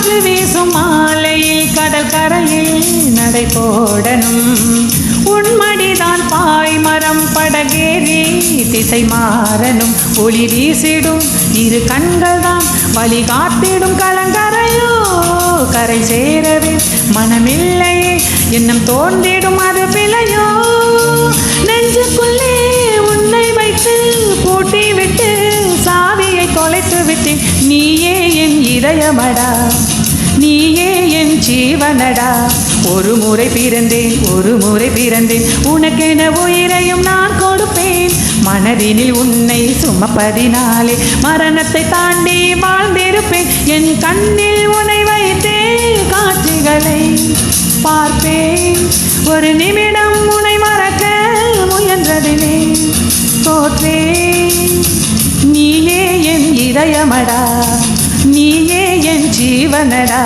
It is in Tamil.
காற்று வீசும் மாலையில் கடல் கரையில் நடை போடணும். உண்மடிதான் பாய் மரம் படகேறி திசை மாறணும். ஒளி வீசிடும் இரு கண்கள் தான் வழி காத்திடும் கலங்கரையோ கரை சேரவே மனமில்லையே எண்ணம் தோன்றிடும் அது பிழையோ. நெஞ்சுக்குள்ளே உன்னை வைத்து பூட்டி விட்டு சாவியை தொலைத்து விட்டு நீயே இதயமடா. நீயே என் ஜீவனடா. ஒரு முறை பிறந்தேன் ஒரு முறை பிறந்தேன். உனக்கென உயிரையும் நான் கொடுப்பேன். மனதினில் உன்னை சுமப்பதினாலே மரணத்தை தாண்டி வாழ்ந்திருப்பேன். என் கண்ணில் உன்னை வைத்தே காட்சிகளை பார்ப்பேன். ஒரு நிமிடம் உன்னை மறக்க முயன்றதிலே தோற்றேன். நீயே என் இதயமடா. நீயே என் ஜீவனடா